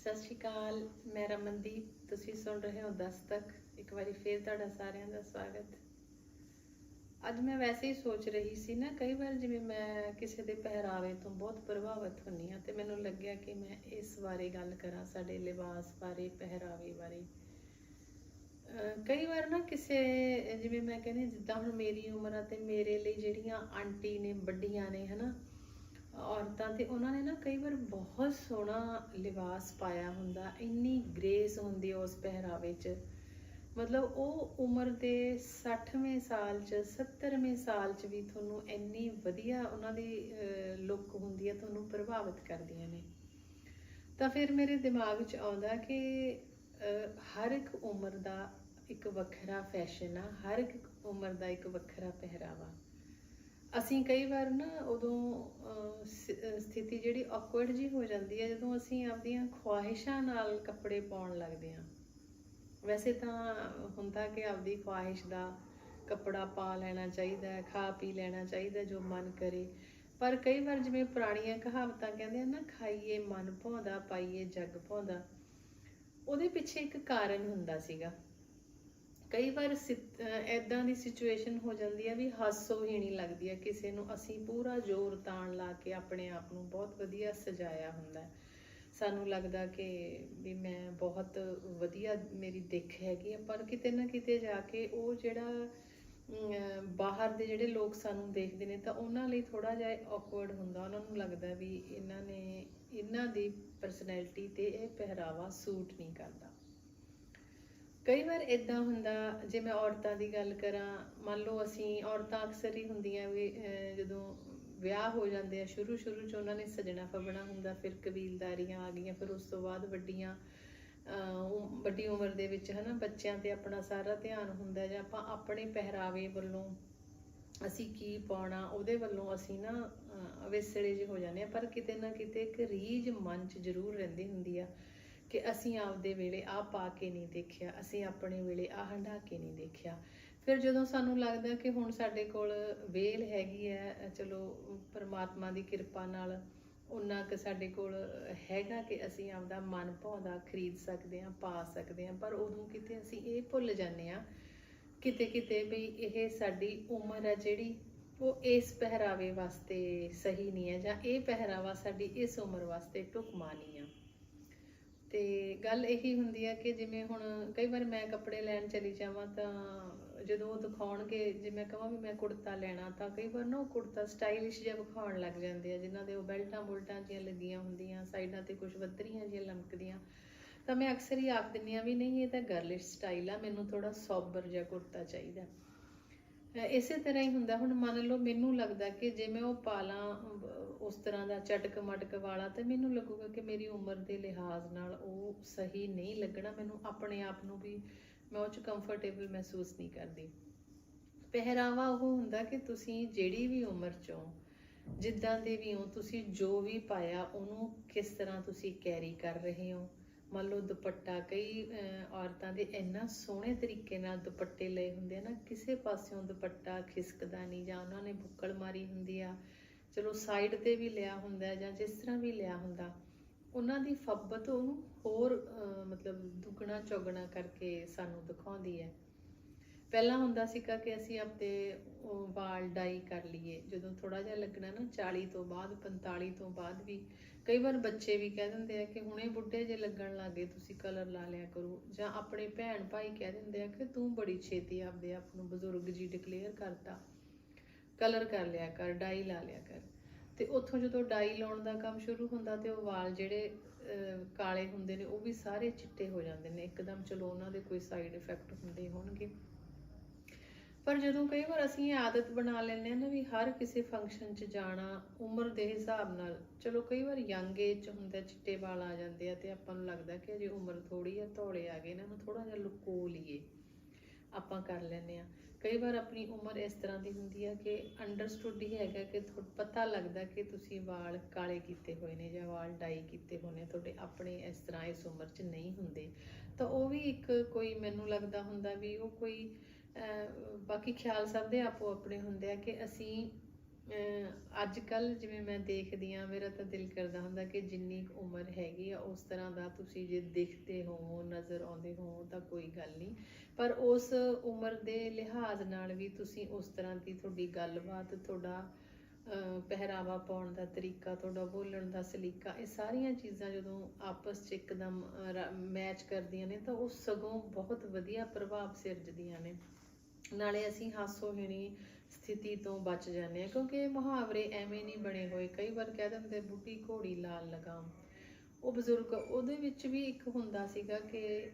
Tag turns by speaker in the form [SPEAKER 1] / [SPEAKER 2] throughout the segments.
[SPEAKER 1] ਸਤਿ ਸ਼੍ਰੀ ਅਕਾਲ, ਮੈਂ ਰਮਨਦੀਪ, ਤੁਸੀਂ ਸੁਣ ਰਹੇ ਹੋ 10 ਤੱਕ। ਇੱਕ ਵਾਰੀ ਫੇਰ ਤੁਹਾਡਾ ਸਾਰਿਆਂ ਦਾ ਸਵਾਗਤ। ਅੱਜ ਮੈਂ ਵੈਸੇ ਹੀ ਸੋਚ ਰਹੀ ਸੀ ਨਾ, ਕਈ ਵਾਰ ਜਿਵੇਂ ਮੈਂ ਕਿਸੇ ਦੇ ਪਹਿਰਾਵੇ ਤੋਂ ਬਹੁਤ ਪ੍ਰਭਾਵਿਤ ਹੁੰਨੀ ਆ ਤੇ ਮੈਨੂੰ ਲੱਗਿਆ ਕਿ ਮੈਂ ਇਸ ਬਾਰੇ ਗੱਲ ਕਰਾਂ, ਸਾਡੇ ਲਿਬਾਸ ਬਾਰੇ, ਪਹਿਰਾਵੇ ਬਾਰੇ। ਕਈ ਵਾਰ ਨਾ ਕਿਸੇ, ਜਿਵੇਂ ਮੈਂ ਕਹਿੰਦੀ ਜਿੱਦਾਂ ਹੁਣ ਮੇਰੀ ਉਮਰ ਆ ਤੇ ਮੇਰੇ ਲਈ ਜਿਹੜੀਆਂ ਆਂਟੀ ਨੇ, ਵੱਡੀਆਂ ਨੇ, ਹਨਾ ਔਰਤਾਂ ਤੇ ਉਹਨਾਂ ਨੇ ਨਾ ਕਈ ਵਾਰ ਬਹੁਤ ਸੋਹਣਾ ਲਿਬਾਸ ਪਾਇਆ ਹੁੰਦਾ, ਇੰਨੀ ਗ੍ਰੇਸ ਹੁੰਦੀ ਉਸ ਪਹਿਰਾਵੇ 'ਚ। ਮਤਲਬ ਉਹ ਉਮਰ ਦੇ 60ਵੇਂ ਸਾਲ 'ਚ 70ਵੇਂ ਸਾਲ 'ਚ ਵੀ ਤੁਹਾਨੂੰ ਇੰਨੀ ਵਧੀਆ ਉਹਨਾਂ ਦੀ ਲੁੱਕ ਹੁੰਦੀ ਹੈ ਤੁਹਾਨੂੰ ਪ੍ਰਭਾਵਿਤ ਕਰਦੀਆਂ ਨੇ। ਤਾਂ ਫਿਰ ਮੇਰੇ ਦਿਮਾਗ 'ਚ ਆਉਂਦਾ ਕਿ ਹਰ ਇੱਕ ਉਮਰ ਦਾ ਇੱਕ ਵੱਖਰਾ ਫੈਸ਼ਨ ਆ, ਹਰ ਇੱਕ ਉਮਰ ਦਾ ਇੱਕ ਵੱਖਰਾ ਪਹਿਰਾਵਾ। ਅਸੀਂ ਕਈ ਵਾਰ ਨਾ ਉਦੋਂ ਅਹ, ਸਥਿਤੀ ਜਿਹੜੀ ਔਕਵਰਡ ਜੀ ਹੋ ਜਾਂਦੀ ਹੈ ਜਦੋਂ ਅਸੀਂ ਆਪਦੀਆਂ ਖੁਆਇਸ਼ਾਂ ਨਾਲ ਕੱਪੜੇ ਪਾਉਣ ਲੱਗਦੇ ਹਾਂ। ਵੈਸੇ ਤਾਂ ਹੁੰਦਾ ਕਿ ਆਪਦੀ ਖੁਆਇਸ਼ ਦਾ ਕੱਪੜਾ ਪਾ ਲੈਣਾ ਚਾਹੀਦਾ ਖਾ ਪੀ ਲੈਣਾ ਚਾਹੀਦਾ ਜੋ ਮਨ ਕਰੇ। ਪਰ ਕਈ ਵਾਰ ਜਿਵੇਂ ਪੁਰਾਣੀਆਂ ਕਹਾਵਤਾਂ ਕਹਿੰਦੇ ਆ ਨਾ ਖਾਈਏ ਮਨ ਭਾਉਂਦਾ ਪਾਈਏ ਜੱਗ ਭਾਉਂਦਾ ਉਹਦੇ ਪਿੱਛੇ ਇੱਕ ਕਾਰਨ ਹੁੰਦਾ ਸੀਗਾ। ਕਈ ਵਾਰ ਐਦਾਂ ਦੀ ਸਿਚੁਏਸ਼ਨ ਹੋ ਜਾਂਦੀ ਹੈ ਵੀ ਹਾਸੋ ਹੀ ਨਹੀਂ ਲੱਗਦੀ ਹੈ ਕਿਸੇ ਨੂੰ ਅਸੀਂ ਪੂਰਾ ਜ਼ੋਰ ਤਾਣ ਲਾ ਕੇ ਆਪਣੇ ਆਪ ਨੂੰ ਬਹੁਤ ਵਧੀਆ ਸਜਾਇਆ ਹੁੰਦਾ ਹੈ। ਸਾਨੂੰ ਲੱਗਦਾ ਕਿ ਵੀ ਮੈਂ ਬਹੁਤ ਵਧੀਆ ਮੇਰੀ ਦਿੱਖ ਹੈਗੀ ਆ, ਪਰ ਕਿਤੇ ਨਾ ਕਿਤੇ ਜਾ ਕੇ ਉਹ ਜਿਹੜਾ ਬਾਹਰ ਦੇ ਜਿਹੜੇ ਲੋਕ ਸਾਨੂੰ ਦੇਖਦੇ ਨੇ ਤਾਂ ਉਹਨਾਂ ਲਈ ਥੋੜਾ ਜਿਹਾ ਔਕਵਰਡ ਹੁੰਦਾ। ਉਹਨਾਂ ਨੂੰ ਲੱਗਦਾ ਵੀ ਇਹਨਾਂ ਨੇ ਇਹਨਾਂ ਦੀ ਪਰਸਨੈਲਿਟੀ ਤੇ ਇਹ ਪਹਿਰਾਵਾ ਸੂਟ ਨਹੀਂ ਕਰਦਾ। ਕਈ ਵਾਰ ਇਦਾਂ ਹੁੰਦਾ ਜੇ ਮੈਂ ਔਰਤਾਂ ਦੀ ਗੱਲ ਕਰਾਂ ਮੰਨ ਲਓ ਅਸੀਂ ਔਰਤਾਂ ਅਕਸਰ ਹੀ ਹੁੰਦੀਆਂ ਵੀ ਜਦੋਂ ਵਿਆਹ ਹੋ ਜਾਂਦੇ ਆ ਸ਼ੁਰੂ ਸ਼ੁਰੂ ਚ ਉਹਨਾਂ ਨੇ ਸਜਣਾ ਫਬਣਾ ਹੁੰਦਾ ਫਿਰ ਕਬੀਲਦਾਰੀਆਂ ਆ ਗਈਆਂ ਫਿਰ ਉਸ ਤੋਂ ਬਾਅਦ ਵੱਡੀਆਂ ਅਹ, ਵੱਡੀ ਉਮਰ ਦੇ ਵਿੱਚ ਹਨਾ ਬੱਚਿਆਂ ਤੇ ਆਪਣਾ ਸਾਰਾ ਧਿਆਨ ਹੁੰਦਾ ਜਾਂ ਆਪਾਂ ਆਪਣੇ ਪਹਿਰਾਵੇ ਵੱਲੋਂ ਅਸੀਂ ਕੀ ਪਾਉਣਾ ਉਹਦੇ ਵੱਲੋਂ ਅਸੀਂ ਨਾ ਅਹ, ਅਵੇਸਲੇ ਜਿਹੇ ਹੋ ਜਾਂਦੇ ਆ ਪਰ ਕਿਤੇ ਨਾ ਕਿਤੇ ਇੱਕ ਰੀਝ ਮਨ 'ਚ ਜ਼ਰੂਰ ਰਹਿੰਦੀ ਹੁੰਦੀ ਆ। ਕਿ ਅਸੀਂ ਆਪਦੇ ਵੇਲੇ ਆਹ ਪਾ ਕੇ ਨਹੀਂ ਦੇਖਿਆ, ਅਸੀਂ ਆਪਣੇ ਵੇਲੇ ਆਹ ਹੰਢਾ ਕੇ ਨਹੀਂ ਦੇਖਿਆ। ਫਿਰ ਜਦੋਂ ਸਾਨੂੰ ਲੱਗਦਾ ਕਿ ਹੁਣ ਸਾਡੇ ਕੋਲ ਵੇਲ ਹੈਗੀ ਹੈ, ਚਲੋ ਪਰਮਾਤਮਾ ਦੀ ਕਿਰਪਾ ਨਾਲ ਉਨਾ ਕਿ ਸਾਡੇ ਕੋਲ ਹੈਗਾ ਕਿ ਅਸੀਂ ਆਪਦਾ ਮਨ ਭਾਉਂਦਾ ਖਰੀਦ ਸਕਦੇ ਹਾਂ, ਪਾ ਸਕਦੇ ਹਾਂ, ਪਰ ਉਦੋਂ ਕਿਤੇ ਅਸੀਂ ਇਹ ਭੁੱਲ ਜਾਂਦੇ ਹਾਂ, ਕਿਤੇ ਕਿਤੇ ਵੀ ਇਹ ਸਾਡੀ ਉਮਰ ਹੈ ਜਿਹੜੀ, ਉਹ ਇਸ ਪਹਿਰਾਵੇ ਵਾਸਤੇ ਸਹੀ ਨਹੀਂ ਹੈ ਜਾਂ ਇਹ ਪਹਿਰਾਵਾ ਸਾਡੀ ਇਸ ਉਮਰ ਵਾਸਤੇ ਢੁਕਮਾ ਨਹੀਂ ਆ। ਤੇ ਗੱਲ ਇਹੀ ਹੁੰਦੀ ਆ ਕਿ ਜਿਵੇਂ ਹੁਣ ਕਈ ਵਾਰ ਮੈਂ ਕੱਪੜੇ ਲੈਣ ਚਲੀ ਜਾਵਾਂ ਤਾਂ ਜਦੋਂ ਉਹ ਦਿਖਾਉਣਗੇ, ਜੇ ਮੈਂ ਕਹਾਂ ਵੀ ਮੈਂ ਕੁੜਤਾ ਲੈਣਾ ਤਾਂ ਕਈ ਵਾਰ ਨਾ ਉਹ ਕੁੜਤਾ ਸਟਾਈਲਿਸ਼ ਜਿਹਾ ਵਿਖਾਉਣ ਲੱਗ ਜਾਂਦੇ ਆ, ਜਿਨ੍ਹਾਂ ਦੇ ਉਹ ਬੈਲਟਾਂ ਬੁਲਟਾਂ ਜਿਹੀਆਂ ਲੱਗੀਆਂ ਹੁੰਦੀਆਂ, ਸਾਈਡਾਂ ਤੇ ਕੁਝ ਵੱਧਰੀਆਂ ਜਿਹੀਆਂ ਲਮਕਦੀਆਂ। ਤਾਂ ਮੈਂ ਅਕਸਰ ਹੀ ਆਖ ਦਿੰਦੀ ਆ ਵੀ ਨਹੀਂ, ਇਹ ਤਾਂ ਗਰਲਿਸ਼ ਸਟਾਈਲ ਆ, ਮੈਨੂੰ ਥੋੜਾ ਸੌਬਰ ਜਿਹਾ ਕੁੜਤਾ ਚਾਹੀਦਾ। ਇਸੇ ਤਰ੍ਹਾਂ ਹੀ ਹੁੰਦਾ। ਹੁਣ ਮੰਨ ਲਓ ਮੈਨੂੰ ਲੱਗਦਾ ਕਿ ਜੇ ਮੈਂ ਉਹ ਪਾਲਾਂ ਉਸ ਤਰ੍ਹਾਂ ਦਾ ਚਟਕ ਮਟਕ ਵਾਲਾ ਤੇ ਮੈਨੂੰ ਲੱਗੂਗਾ ਕਿ ਮੇਰੀ ਉਮਰ ਦੇ ਲਿਹਾਜ਼ ਨਾਲ ਉਹ ਸਹੀ ਨਹੀਂ ਲੱਗਣਾ। ਮੈਨੂੰ ਆਪਣੇ ਆਪ ਨੂੰ ਵੀ ਮੈਂ ਉਹ ਚ ਕੰਫਰਟੇਬਲ ਮਹਿਸੂਸ ਨਹੀਂ ਕਰਦੀ। ਪਹਿਰਾਵਾ ਉਹ ਹੁੰਦਾ ਕਿ ਤੁਸੀਂ ਜਿਹੜੀ ਵੀ ਉਮਰ ਚੋਂ ਜਿੱਦਾਂ ਦੇ ਵੀ ਹੋ, ਤੁਸੀਂ ਜੋ ਵੀ ਪਾਇਆ, ਉਹਨੂੰ ਕਿਸ ਤਰ੍ਹਾਂ ਤੁਸੀਂ ਕੈਰੀ ਕਰ ਰਹੇ ਹੋ। ਮੰਨ ਲਓ ਦੁਪੱਟਾ, ਕਈ ਔਰਤਾਂ ਦੇ ਇੰਨਾ ਸੋਹਣੇ ਤਰੀਕੇ ਨਾਲ ਦੁਪੱਟੇ ਲਏ ਹੁੰਦੇ ਆ ਨਾ, ਕਿਸੇ ਪਾਸਿਓਂ ਦੁਪੱਟਾ ਖਿਸਕਦਾ ਨਹੀਂ ਜਾਂ ਉਹਨਾਂ ਨੇ ਬੁੱਕਲ ਮਾਰੀ ਹੁੰਦੀ ਆ, ਚਲੋ ਸਾਈਡ ਤੇ ਵੀ ਲਿਆ ਹੁੰਦਾ ਜਾਂ ਜਿਸ ਤਰ੍ਹਾਂ ਵੀ ਲਿਆ ਹੁੰਦਾ, ਉਹਨਾਂ ਦੀ ਫੱਬਤ ਉਹਨੂੰ ਹੋਰ ਮਤਲਬ ਦੁੱਗਣਾ ਚੌਗਣਾ ਕਰਕੇ ਸਾਨੂੰ ਦਿਖਾਉਂਦੀ ਹੈ। ਪਹਿਲਾਂ ਹੁੰਦਾ ਸੀਗਾ ਕਿ ਅਸੀਂ ਆਪਦੇ ਉਹ ਵਾਲ ਡਾਈ ਕਰ ਲਈਏ। ਜਦੋਂ ਥੋੜਾ ਜਿਹਾ ਲੱਗਣਾ ਨਾ 40 ਤੋਂ ਬਾਅਦ 45 ਤੋਂ ਬਾਅਦ ਵੀ, ਕਈ ਵਾਰ ਬੱਚੇ ਵੀ ਕਹਿ ਦਿੰਦੇ ਆ ਕਿ ਹੁਣੇ ਬੁੱਢੇ ਜੇ ਲੱਗਣ ਲੱਗੇ ਤੁਸੀਂ ਕਲਰ ਲਾ ਲਿਆ ਕਰੋ। ਜਾਂ ਆਪਣੇ ਭੈਣ ਭਾਈ ਕਹਿ ਦਿੰਦੇ ਆ ਕਿ ਤੂੰ ਬੜੀ ਛੇਤੀ ਆਪਦੇ ਆਪ ਨੂੰ ਬਜ਼ੁਰਗ ਜੀ ਡਿਕਲੇਅਰ ਕਰਤਾ। ਕਲਰ ਕਰ ਲਿਆ ਕਰ ਡਾਈ ਲਾ ਲਿਆ ਕਰ। ਤੇ ਉੱਥੋਂ ਜਦੋਂ ਡਾਈ ਲਾਉਣ ਦਾ ਕੰਮ ਸ਼ੁਰੂ ਹੁੰਦਾ ਤੇ ਉਹ ਵਾਲ ਜਿਹੜੇ ਕਾਲੇ ਹੁੰਦੇ ਨੇ, ਉਹ ਵੀ ਸਾਰੇ ਚਿੱਟੇ ਹੋ ਜਾਂਦੇ ਨੇ। ਇੱਕਦਮ ਚਲੋ ਉਹਨਾਂ ਦੇ ਕੋਈ ਸਾਈਡ ਇਫੈਕਟ ਹੁੰਦੇ ਹੋਣਗੇ। ਪਰ ਜਦੋਂ ਕਈ ਵਾਰ ਅਸੀਂ ਇਹ ਆਦਤ ਬਣਾ ਲੈਂਦੇ ਹਾਂ ਨਾ ਵੀ ਹਰ ਕਿਸੇ ਫੰਕਸ਼ਨ 'ਚ ਜਾਣਾ, ਉਮਰ ਦੇ ਹਿਸਾਬ ਨਾਲ, ਚਲੋ ਕਈ ਵਾਰ ਯੰਗ ਏਜ 'ਚ ਹੁੰਦਾ, ਚਿੱਟੇ ਵਾਲ ਆ ਜਾਂਦੇ ਆ ਤੇ ਆਪਾਂ ਨੂੰ ਲੱਗਦਾ ਕਿ ਅਜੇ ਉਮਰ ਥੋੜੀ ਆ, ਧੌਲੇ ਆ ਗਏ ਇਹਨਾਂ ਨੂੰ ਥੋੜਾ ਜਿਹਾ ਲੁਕੋ ਲਈਏ ਆਪਾਂ ਕਰ ਲੈਂਦੇ ਆ ਕਈ ਵਾਰ ਆਪਣੀ ਉਮਰ ਇਸ ਤਰ੍ਹਾਂ ਦੀ ਹੁੰਦੀ ਆ ਕਿ ਅੰਡਰਸਟੂਡ ਹੀ ਹੈਗਾ ਕਿ ਤੁਹਾਨੂੰ ਪਤਾ ਲੱਗਦਾ ਕਿ ਤੁਸੀਂ ਵਾਲ ਕਾਲੇ ਕੀਤੇ ਹੋਏ ਨੇ ਜਾਂ ਵਾਲ ਡਾਈ ਕੀਤੇ ਹੋਏ ਨੇ, ਤੁਹਾਡੇ ਆਪਣੇ ਇਸ ਤਰ੍ਹਾਂ ਇਸ ਉਮਰ 'ਚ ਨਹੀਂ ਹੁੰਦੇ। ਤਾਂ ਉਹ ਵੀ ਇੱਕ ਕੋਈ ਮੈਨੂੰ ਲੱਗਦਾ ਹੁੰਦਾ ਵੀ ਉਹ ਕੋਈ ਬਾਕੀ ਖਿਆਲ ਸਭ ਦੇ ਆਪੋ ਆਪਣੇ ਹੁੰਦੇ ਆ ਕਿ ਅਸੀਂ ਅੱਜ ਕੱਲ ਜਿਵੇਂ ਮੈਂ ਦੇਖਦੀ ਆ ਮੇਰਾ ਤਾਂ ਦਿਲ ਕਰਦਾ ਹੁੰਦਾ ਕਿ ਜਿੰਨੀ ਕੁ ਉਮਰ ਹੈਗੀ ਆ, ਉਸ ਤਰ੍ਹਾਂ ਦਾ ਤੁਸੀਂ ਜੇ ਦਿਖਦੇ ਹੋ, ਨਜ਼ਰ ਆਉਂਦੇ ਹੋ, ਤਾਂ ਕੋਈ ਗੱਲ ਨਹੀਂ। ਪਰ ਉਸ ਉਮਰ ਦੇ ਲਿਹਾਜ਼ ਨਾਲ ਵੀ ਤੁਸੀਂ ਉਸ ਤਰ੍ਹਾਂ ਦੀ ਤੁਹਾਡੀ ਗੱਲਬਾਤ, ਤੁਹਾਡਾ ਪਹਿਰਾਵਾ ਪਾਉਣ ਦਾ ਤਰੀਕਾ, ਤੁਹਾਡਾ ਬੋਲਣ ਦਾ ਸਲੀਕਾ, ਇਹ ਸਾਰੀਆਂ ਚੀਜ਼ਾਂ ਜਦੋਂ ਆਪਸ 'ਚ ਇੱਕਦਮ ਮੈਚ ਕਰਦੀਆਂ ਨੇ, ਤਾਂ ਉਹ ਸਗੋਂ ਬਹੁਤ ਵਧੀਆ ਪ੍ਰਭਾਵ ਸਿਰਜਦੀਆਂ ਨੇ। ਨਾਲੇ ਅਸੀਂ ਹਾਸੋਹੀਣੀ ਸਥਿਤੀ ਤੋਂ ਬਚ ਜਾਂਦੇ ਹਾਂ, ਕਿਉਂਕਿ ਇਹ ਮੁਹਾਵਰੇ ਐਵੇਂ ਨਹੀਂ ਬਣੇ ਹੋਏ। ਕਈ ਵਾਰ ਕਹਿ ਦਿੰਦੇ, ਬੁੱਢੀ ਘੋੜੀ ਲਾਲ ਲਗਾਮ। ਉਹ ਬਜ਼ੁਰਗ ਉਹਦੇ ਵਿੱਚ ਵੀ ਇੱਕ ਹੁੰਦਾ ਸੀਗਾ ਕਿ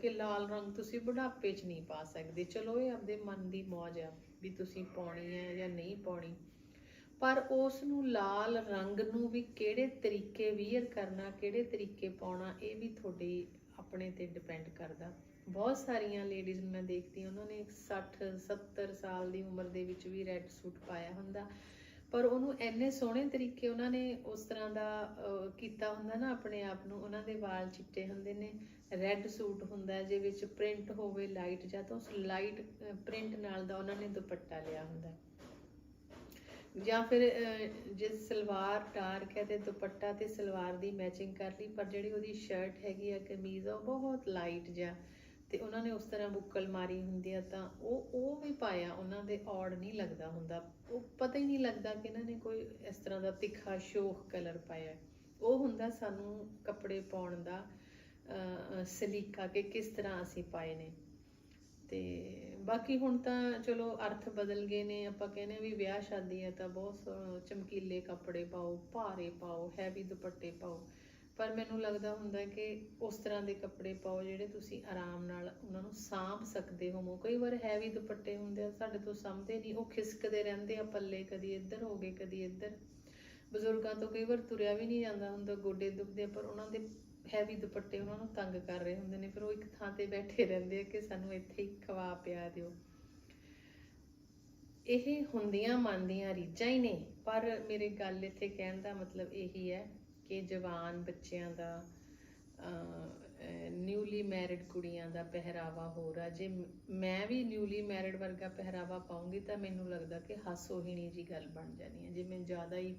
[SPEAKER 1] ਕਿ ਲਾਲ ਰੰਗ ਤੁਸੀਂ ਬੁਢਾਪੇ 'ਚ ਨਹੀਂ ਪਾ ਸਕਦੇ। ਚਲੋ, ਇਹ ਆਪਦੇ ਮਨ ਦੀ ਮੌਜ ਆ ਵੀ ਤੁਸੀਂ ਪਾਉਣੀ ਹੈ ਜਾਂ ਨਹੀਂ ਪਾਉਣੀ। ਪਰ ਉਸ ਨੂੰ ਲਾਲ ਰੰਗ ਨੂੰ ਵੀ ਕਿਹੜੇ ਤਰੀਕੇ ਵੀਅਰ ਕਰਨਾ, ਕਿਹੜੇ ਤਰੀਕੇ ਪਾਉਣਾ, ਇਹ ਵੀ ਤੁਹਾਡੀ ਆਪਣੇ ਤੇ ਡਿਪੈਂਡ ਕਰਦਾ। ਬਹੁਤ ਸਾਰੀਆਂ ਲੇਡੀਜ਼ ਨੂੰ ਮੈਂ ਦੇਖਦੀ ਹਾਂ, ਉਹਨਾਂ ਨੇ 60 70 ਸਾਲ ਦੀ ਉਮਰ ਦੇ ਵਿੱਚ ਵੀ ਰੈੱਡ ਸੂਟ ਪਾਇਆ ਹੁੰਦਾ। ਪਰ ਉਹਨੂੰ ਐਨੇ ਸੋਹਣੇ ਤਰੀਕੇ ਉਹਨਾਂ ਨੇ ਉਸ ਤਰ੍ਹਾਂ ਦਾ ਕੀਤਾ ਹੁੰਦਾ ਨਾ ਆਪਣੇ ਆਪ ਨੂੰ ਉਹਨਾਂ ਦੇ ਵਾਲ ਚਿੱਟੇ ਹੁੰਦੇ ਨੇ। ਰੈੱਡ ਸੂਟ ਹੁੰਦਾ ਜੇ ਵਿੱਚ ਪ੍ਰਿੰਟ ਹੋਵੇ ਲਾਈਟ ਜਾਂ ਤਾਂ ਉਸ ਲਾਈਟ ਪ੍ਰਿੰਟ ਨਾਲ ਦਾ ਉਹਨਾਂ ਨੇ ਦੁਪੱਟਾ ਲਿਆ ਹੁੰਦਾ ਜਾਂ ਫਿਰ ਜੇ ਸਲਵਾਰ ਡਾਰਕ ਹੈ ਤੇ ਦੁਪੱਟਾ ਤੇ ਸਲਵਾਰ ਦੀ ਮੈਚਿੰਗ ਕਰ ਲਈ, ਪਰ ਜਿਹੜੀ ਉਹਦੀ ਸ਼ਰਟ ਹੈਗੀ ਆ, ਕਮੀਜ਼ ਆ, ਉਹ ਬਹੁਤ ਲਾਈਟ ਜਿਹਾ। ਤੇ ਉਹਨਾਂ ਨੇ ਉਸ ਤਰ੍ਹਾਂ ਬੁੱਕਲ ਮਾਰੀ ਹੁੰਦੀ ਆ ਤਾਂ ਉਹ ਉਹ ਵੀ ਪਾਇਆ, ਉਹਨਾਂ ਦੇ ਔੜ ਨਹੀਂ ਲੱਗਦਾ ਹੁੰਦਾ। ਉਹ ਪਤਾ ਹੀ ਨਹੀਂ ਲੱਗਦਾ ਕਿ ਇਹਨਾਂ ਨੇ ਕੋਈ ਇਸ ਤਰ੍ਹਾਂ ਦਾ ਤਿੱਖਾ, ਸ਼ੋਖ ਕਲਰ ਪਾਇਆ ਉਹ ਹੁੰਦਾ ਸਾਨੂੰ ਕੱਪੜੇ ਪਾਉਣ ਦਾ ਸਲੀਕਾ ਕਿ ਕਿਸ ਤਰ੍ਹਾਂ ਅਸੀਂ ਪਾਏ ਨੇ। ਤੇ ਬਾਕੀ ਹੁਣ ਤਾਂ ਚਲੋ ਅਰਥ ਬਦਲ ਗਏ ਨੇ, ਆਪਾਂ ਕਹਿੰਦੇ ਹਾਂ ਵੀ ਵਿਆਹ ਸ਼ਾਦੀ ਹੈ ਤਾਂ ਬਹੁਤ ਸੋ- ਚਮਕੀਲੇ ਕੱਪੜੇ ਪਾਓ, ਭਾਰੇ ਪਾਓ ਹੈਵੀ ਦੁਪੱਟੇ ਪਾਓ। ਪਰ ਮੈਨੂੰ ਲੱਗਦਾ ਹੁੰਦਾ ਕਿ ਉਸ ਤਰ੍ਹਾਂ ਦੇ ਕੱਪੜੇ ਪਾਓ ਜਿਹੜੇ ਤੁਸੀਂ ਆਰਾਮ ਨਾਲ ਉਹਨਾਂ ਨੂੰ ਸਾਂਭ ਸਕਦੇ ਹੋ ਕਈ ਵਾਰ ਹੈਵੀ ਦੁਪੱਟੇ ਹੁੰਦੇ ਆ, ਸਾਡੇ ਤੋਂ ਸਾਂਭਦੇ ਨਹੀਂ, ਉਹ ਖਿਸਕਦੇ ਰਹਿੰਦੇ ਆ ਪੱਲੇ ਕਦੀ ਇੱਧਰ ਹੋ ਗਏ, ਕਦੀ ਇੱਧਰ। ਬਜ਼ੁਰਗਾਂ ਤੋਂ ਕਈ ਵਾਰ ਤੁਰਿਆ ਵੀ ਨਹੀਂ ਜਾਂਦਾ ਹੁੰਦਾ, ਗੋਡੇ ਦੁਖਦੇ ਪਰ ਉਹਨਾਂ ਦੇ ਹੈਵੀ ਦੁਪੱਟੇ ਉਹਨਾਂ ਨੂੰ ਤੰਗ ਕਰ ਰਹੇ ਹੁੰਦੇ ਨੇ, ਫਿਰ ਉਹ ਇੱਕ ਥਾਂ ਤੇ ਬੈਠੇ ਰਹਿੰਦੇ ਆ ਕਿ ਸਾਨੂੰ ਇੱਥੇ ਹੀ ਖਵਾ ਪਿਆ ਦਿਓ। ਇਹ ਹੁੰਦੀਆਂ ਮੰਨਦੀਆਂ ਰੀਝਾਂ ਹੀ ਨੇ, ਪਰ ਮੇਰੇ ਗੱਲ ਇੱਥੇ ਕਹਿਣ ਦਾ ਮਤਲਬ ਇਹੀ ਹੈ ਕਿ ਜਵਾਨ ਬੱਚਿਆਂ ਦਾ ਨਿਊਲੀ ਮੈਰਿਡ ਕੁੜੀਆਂ ਦਾ ਪਹਿਰਾਵਾ ਹੋ ਰਿਹਾ ਜੇ ਮੈਂ ਵੀ ਨਿਊਲੀ ਮੈਰਿਡ ਵਰਗਾ ਪਹਿਰਾਵਾ ਪਾਉਂਗੀ ਤਾਂ ਮੈਨੂੰ ਲੱਗਦਾ ਕਿ ਹਾਸੋਹੀਣੀ ਜੀ ਗੱਲ ਬਣ ਜਾਣੀ ਹੈ ਜੇ ਮੈਂ ਜ਼ਿਆਦਾ ਹੀ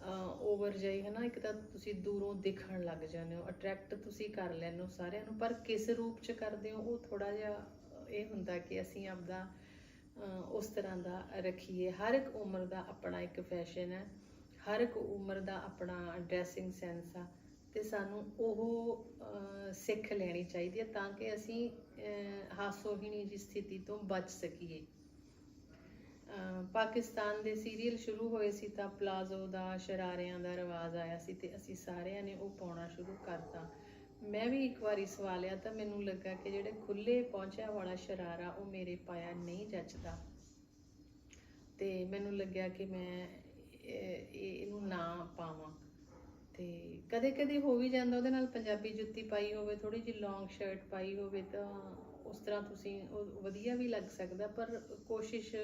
[SPEAKER 1] ਓਵਰ ਜਾਈ ਹੈ ਨਾ ਇੱਕ ਤਾਂ ਤੁਸੀਂ ਦੂਰੋਂ ਦੇਖਣ ਲੱਗ ਜਾਂਦੇ ਹੋ ਅਟਰੈਕਟ ਤੁਸੀਂ ਕਰ ਲੈਂਦੇ ਹੋ ਸਾਰਿਆਂ ਨੂੰ, ਪਰ ਕਿਸ ਰੂਪ ਚ ਕਰਦੇ ਹੋ, ਉਹ ਥੋੜਾ ਜਿਹਾ ਇਹ ਹੁੰਦਾ ਕਿ ਅਸੀਂ ਆਪਦਾ ਉਸ ਤਰ੍ਹਾਂ ਦਾ ਰੱਖੀਏ। ਹਰ ਇੱਕ ਉਮਰ ਦਾ ਆਪਣਾ ਇੱਕ ਫੈਸ਼ਨ ਹੈ, ਹਰ ਇੱਕ ਉਮਰ ਦਾ ਆਪਣਾ ਡਰੈਸਿੰਗ ਸੈਂਸ ਆ, ਤੇ ਸਾਨੂੰ ਉਹ ਸਿੱਖ ਲੈਣੀ ਚਾਹੀਦੀ ਹੈ ਤਾਂ ਕਿ ਅਸੀਂ ਹਾਸੋਹੀਣੀ ਜੀ ਸਥਿਤੀ ਤੋਂ ਬਚ ਸਕੀਏ। ਪਾਕਿਸਤਾਨ ਦੇ ਸੀਰੀਅਲ ਸ਼ੁਰੂ ਹੋਏ ਸੀ ਤਾਂ ਪਲਾਜ਼ੋ ਦਾ, ਸ਼ਰਾਰਿਆਂ ਦਾ ਰਿਵਾਜ ਆਇਆ ਸੀ ਤੇ ਅਸੀਂ ਸਾਰਿਆਂ ਨੇ ਉਹ ਪਾਉਣਾ ਸ਼ੁਰੂ ਕਰਤਾ। ਮੈਂ ਵੀ ਇੱਕ ਵਾਰੀ ਸਵਾਲਿਆ ਤਾਂ ਮੈਨੂੰ ਲੱਗਾ ਕਿ ਜਿਹੜੇ ਖੁੱਲੇ ਪਹੁੰਚਿਆ ਵਾਲਾ ਸ਼ਰਾਰਾ ਉਹ ਮੇਰੇ ਪਾਇਆ ਨਹੀਂ ਜੱਚਦਾ। ਤੇ ਮੈਨੂੰ ਲੱਗਿਆ ਕਿ ਮੈਂ ਇਹਨੂੰ ਨਾ ਪਾਵਾਂ। ਤੇ ਕਦੇ ਕਦੇ ਹੋ ਵੀ ਜਾਂਦਾ ਉਹਦੇ ਨਾਲ ਪੰਜਾਬੀ ਜੁੱਤੀ ਪਾਈ ਹੋਵੇ ਥੋੜੀ ਜਿਹੀ ਲੌਂਗ ਸ਼ਰਟ ਪਾਈ ਹੋਵੇ ਤਾਂ ਉਸ ਤਰ੍ਹਾਂ ਤੁਸੀਂ ਉਹ ਵਧੀਆ ਵੀ ਲੱਗ ਸਕਦਾ ਪਰ ਕੋਸ਼ਿਸ਼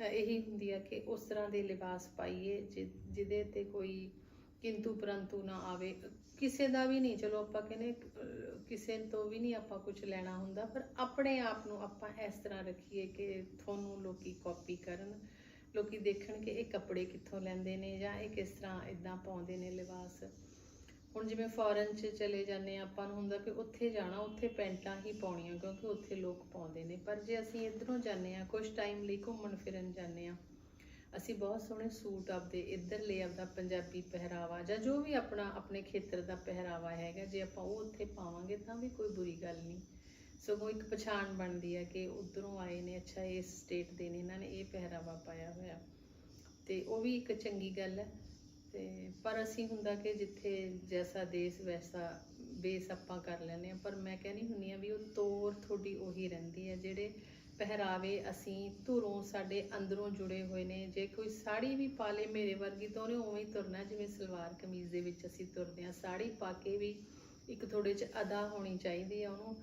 [SPEAKER 1] ਇਹੀ ਹੁੰਦੀ ਆ ਕਿ ਉਸ ਤਰ੍ਹਾਂ ਦੇ ਲਿਬਾਸ ਪਾਈਏ ਜਿ- ਜਿਹਦੇ ਤੇ ਕੋਈ ਕਿੰਤੂ ਪਰੰਤੂ ਨਾ ਆਵੇ। ਕਿਸੇ ਦਾ ਵੀ ਨਹੀਂ, ਚਲੋ ਆਪਾਂ ਕਹਿੰਦੇ ਕਿਸੇ ਤੋਂ ਵੀ ਨਹੀਂ ਆਪਾਂ ਕੁਝ ਲੈਣਾ ਹੁੰਦਾ, ਪਰ ਆਪਣੇ ਆਪ ਨੂੰ ਆਪਾਂ ਇਸ ਤਰ੍ਹਾਂ ਰੱਖੀਏ ਕਿ ਤੁਹਾਨੂੰ ਲੋਕੀ ਕਾਪੀ ਕਰਨ, ਲੋਕੀ ਦੇਖਣ ਕਿ ਇਹ ਕੱਪੜੇ ਕਿੱਥੋਂ ਲੈਂਦੇ ਨੇ ਜਾਂ ਇਹ ਕਿਸ ਤਰ੍ਹਾਂ ਇਦਾਂ ਪਾਉਂਦੇ ਨੇ ਲਿਬਾਸ। ਹੁਣ ਜਿਵੇਂ ਫੋਰਨ 'ਚ ਚਲੇ ਜਾਂਦੇ ਆ ਆਪਾਂ ਨੂੰ ਹੁੰਦਾ ਕਿ ਉੱਥੇ ਜਾਣਾ, ਉੱਥੇ ਪੈਂਟਾਂ ਹੀ ਪਾਉਣੀਆਂ, ਕਿਉਂਕਿ ਉੱਥੇ ਲੋਕ ਪਾਉਂਦੇ ਨੇ। ਪਰ ਜੇ ਅਸੀਂ ਇਧਰੋਂ ਜਾਂਦੇ ਆ ਕੁਝ ਟਾਈਮ ਲਈ ਘੁੰਮਣ ਫਿਰਨ ਜਾਂਦੇ ਆ ਅਸੀਂ ਬਹੁਤ ਸੋਹਣੇ ਸੂਟ ਆਪਦੇ ਇੱਧਰ ਇੱਧਰਲੇ ਆਪਦਾ ਪੰਜਾਬੀ ਪਹਿਰਾਵਾ ਜਾਂ ਜੋ ਵੀ ਆਪਣਾ, ਆਪਣੇ ਖੇਤਰ ਦਾ ਪਹਿਰਾਵਾ ਹੈਗਾ, ਜੇ ਆਪਾਂ ਉਹ ਉੱਥੇ ਪਾਵਾਂਗੇ ਤਾਂ ਵੀ ਕੋਈ ਬੁਰੀ ਗੱਲ ਨਹੀਂ। ਸਗੋਂ ਇੱਕ ਪਛਾਣ ਬਣਦੀ ਹੈ ਕਿ ਉਧਰੋਂ ਆਏ ਨੇ, ਅੱਛਾ, ਇਸ ਸਟੇਟ ਦੇ ਨੇ, ਇਹਨਾਂ ਨੇ ਇਹ ਪਹਿਰਾਵਾ ਪਾਇਆ ਹੋਇਆ। ਤੇ ਉਹ ਵੀ ਇੱਕ ਚੰਗੀ ਗੱਲ ਹੈ। ਤੇ ਪਰ ਅਸੀਂ ਹੁੰਦਾ ਕਿ ਜਿੱਥੇ ਜੈਸਾ ਦੇਸ਼ ਵੈਸਾ ਬੇਸ ਆਪਾਂ ਕਰ ਲੈਂਦੇ ਆ ਪਰ ਮੈਂ ਕਹਿੰਦੀ ਹੁੰਨੀ ਆ ਵੀ ਉਹ ਤੋਰ ਤੁਹਾਡੀ ਉਹੀ ਰਹਿੰਦੀ ਹੈ, ਜਿਹੜੇ ਪਹਿਰਾਵੇ ਅਸੀਂ ਧੁਰੋਂ ਸਾਡੇ ਅੰਦਰੋਂ ਜੁੜੇ ਹੋਏ ਨੇ। ਜੇ ਕੋਈ ਸਾੜੀ ਵੀ ਪਾ ਲੇ ਮੇਰੇ ਵਰਗੀ ਤਾਂ ਉਹਨੇ ਉਵੇਂ ਹੀ ਤੁਰਨਾ ਜਿਵੇਂ ਸਲਵਾਰ ਕਮੀਜ਼ ਦੇ ਵਿੱਚ ਅਸੀਂ ਤੁਰਦੇ ਆ ਸਾੜੀ ਪਾ ਕੇ ਵੀ ਇੱਕ ਥੋੜੇ ਚ ਅਦਾ ਹੋਣੀ ਚਾਹੀਦੀ ਆ ਉਹਨੂੰ।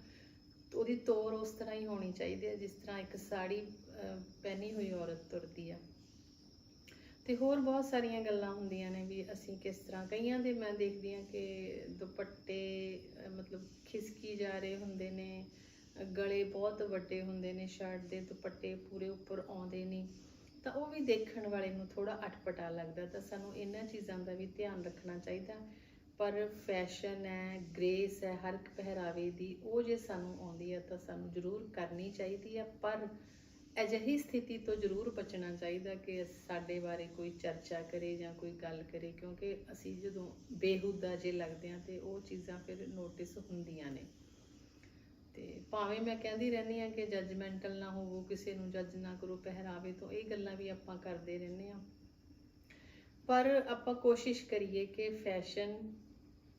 [SPEAKER 1] ਉਹਦੀ ਤੋਰ ਉਸ ਤਰ੍ਹਾਂ ਹੀ ਹੋਣੀ ਚਾਹੀਦੀ ਹੈ, ਜਿਸ ਤਰ੍ਹਾਂ ਇੱਕ ਸਾੜੀ ਪਹਿਨੀ ਹੋਈ ਔਰਤ ਤੁਰਦੀ ਆ। ਤੇ ਹੋਰ ਬਹੁਤ ਸਾਰੀਆਂ ਗੱਲਾਂ ਹੁੰਦੀਆਂ ਨੇ ਵੀ ਅਸੀਂ ਕਿਸ ਤਰ੍ਹਾਂ, ਕਈਆਂ ਦੇ ਮੈਂ ਦੇਖਦੀ ਆ ਕਿ ਦੁਪੱਟੇ ਮਤਲਬ ਖਿਸਕੀ ਜਾ ਰਹੇ ਹੁੰਦੇ ਨੇ, ਗਲੇ ਬਹੁਤ ਵੱਡੇ ਹੁੰਦੇ ਨੇ ਸ਼ਰਟ ਦੇ ਦੁਪੱਟੇ ਪੂਰੇ ਉੱਪਰ ਆਉਂਦੇ ਨਹੀਂ ਤਾਂ ਉਹ ਵੀ ਦੇਖਣ ਵਾਲੇ ਨੂੰ ਥੋੜਾ ਅਟਪਟਾ ਲੱਗਦਾ, ਤਾਂ ਸਾਨੂੰ ਇਹਨਾਂ ਚੀਜ਼ਾਂ ਦਾ ਵੀ ਧਿਆਨ ਰੱਖਣਾ ਚਾਹੀਦਾ। ਪਰ ਫੈਸ਼ਨ ਹੈ ਗ੍ਰੇਸ ਹੈ, ਹਰ ਇੱਕ ਪਹਿਰਾਵੇ ਦੀ, ਉਹ ਜੇ ਸਾਨੂੰ ਆਉਂਦੀ ਹੈ ਤਾਂ ਸਾਨੂੰ ਜ਼ਰੂਰ ਕਰਨੀ ਚਾਹੀਦੀ ਹੈ, ਪਰ ਅਜਿਹੀ ਸਥਿਤੀ ਤੋਂ ਜ਼ਰੂਰ ਬਚਣਾ ਚਾਹੀਦਾ ਕਿ ਸਾਡੇ ਬਾਰੇ ਕੋਈ ਚਰਚਾ ਕਰੇ ਜਾਂ ਕੋਈ ਗੱਲ ਕਰੇ, ਕਿਉਂਕਿ ਅਸੀਂ ਜਦੋਂ ਬੇਹੂਦਾ ਜੇ ਲੱਗਦੇ ਹਾਂ ਤੇ ਉਹ ਚੀਜ਼ਾਂ ਫਿਰ ਨੋਟਿਸ ਹੁੰਦੀਆਂ ਨੇ। ਤੇ ਭਾਵੇਂ ਮੈਂ ਕਹਿੰਦੀ ਰਹਿੰਦੀ ਆ ਕਿ ਜੱਜਮੈਂਟਲ ਨਾ ਹੋਵੋ, ਕਿਸੇ ਨੂੰ ਜੱਜ ਨਾ ਕਰੋ, ਪਹਿਰਾਵੇ ਤੋਂ, ਇਹ ਗੱਲਾਂ ਵੀ ਆਪਾਂ ਕਰਦੇ ਰਹਿੰਦੇ ਆ ਪਰ ਆਪਾਂ ਕੋਸ਼ਿਸ਼ ਕਰੀਏ ਕਿ ਫੈਸ਼ਨ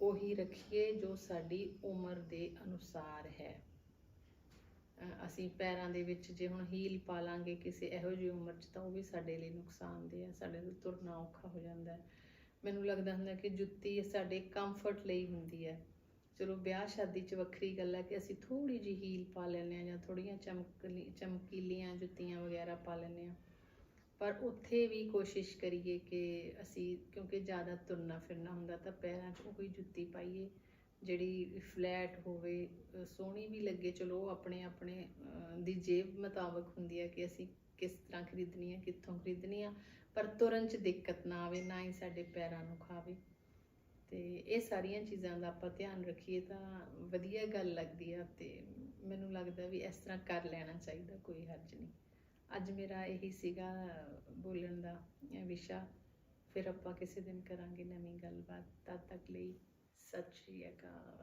[SPEAKER 1] ਉਹੀ ਰੱਖੀਏ ਜੋ ਸਾਡੀ ਉਮਰ ਦੇ ਅਨੁਸਾਰ ਹੈ। ਅਸੀਂ ਪੈਰਾਂ ਦੇ ਵਿੱਚ ਜੇ ਹੁਣ ਹੀਲ ਪਾ ਲਾਂਗੇ ਕਿਸੇ ਇਹੋ ਜਿਹੀ ਉਮਰ 'ਚ ਤਾਂ ਉਹ ਵੀ ਸਾਡੇ ਲਈ ਨੁਕਸਾਨਦੇ ਆ, ਸਾਡੇ ਲਈ ਤੁਰਨਾ ਔਖਾ ਹੋ ਜਾਂਦਾ ਹੈ। ਮੈਨੂੰ ਲੱਗਦਾ ਹੁੰਦਾ ਕਿ ਜੁੱਤੀ ਸਾਡੇ ਕੰਫਰਟ ਲਈ ਹੁੰਦੀ ਹੈ। ਚਲੋ ਵਿਆਹ ਸ਼ਾਦੀ 'ਚ ਵੱਖਰੀ ਗੱਲ ਹੈ ਕਿ ਅਸੀਂ ਥੋੜੀ ਜਿਹੀ ਹੀਲ ਪਾ ਲੈਂਦੇ ਹਾਂ ਜਾਂ ਥੋੜੀਆਂ ਚਮਕਲੀ, ਚਮਕੀਲੀਆਂ ਜੁੱਤੀਆਂ ਵਗੈਰਾ ਪਾ ਲੈਂਦੇ ਹਾਂ। ਪਰ ਉੱਥੇ ਵੀ ਕੋਸ਼ਿਸ਼ ਕਰੀਏ ਕਿ ਅਸੀਂ, ਕਿਉਂਕਿ ਜ਼ਿਆਦਾ ਤੁਰਨਾ ਫਿਰਨਾ ਹੁੰਦਾ ਤਾਂ ਪੈਰਾਂ 'ਚ ਉਹੀ ਜੁੱਤੀ ਪਾਈਏ। ਜਿਹੜੀ ਫਲੈਟ ਹੋਵੇ ਸੋਹਣੀ ਵੀ ਲੱਗੇ, ਚਲੋ ਉਹ ਆਪਣੇ ਆਪਣੇ ਦੀ ਜੇਬ ਮੁਤਾਬਕ ਹੁੰਦੀ ਹੈ ਕਿ ਅਸੀਂ ਕਿਸ ਤਰ੍ਹਾਂ ਖਰੀਦਣੀ ਹੈ, ਕਿੱਥੋਂ ਖਰੀਦਣੀ ਆ, ਪਰ ਤੁਰਨ 'ਚ ਦਿੱਕਤ ਨਾ ਆਵੇ, ਨਾ ਹੀ ਸਾਡੇ ਪੈਰਾਂ ਨੂੰ ਖਾਵੇ। ਤੇ ਇਹ ਸਾਰੀਆਂ ਚੀਜ਼ਾਂ ਦਾ ਆਪਾਂ ਧਿਆਨ ਰੱਖੀਏ ਤਾਂ ਵਧੀਆ ਗੱਲ ਲੱਗਦੀ ਆ ਤੇ ਮੈਨੂੰ ਲੱਗਦਾ ਵੀ ਇਸ ਤਰ੍ਹਾਂ ਕਰ ਲੈਣਾ ਚਾਹੀਦਾ, ਕੋਈ ਹਰਜ ਨਹੀਂ। ਅੱਜ ਮੇਰਾ ਇਹੀ ਸੀਗਾ ਬੋਲਣ ਦਾ ਵਿਸ਼ਾ, ਫਿਰ ਆਪਾਂ ਕਿਸੇ ਦਿਨ ਕਰਾਂਗੇ ਨਵੀਂ ਗੱਲਬਾਤ, ਤਦ ਤੱਕ ਲਈ ਸਤਿ ਸ਼੍ਰੀ ਅਕਾਲ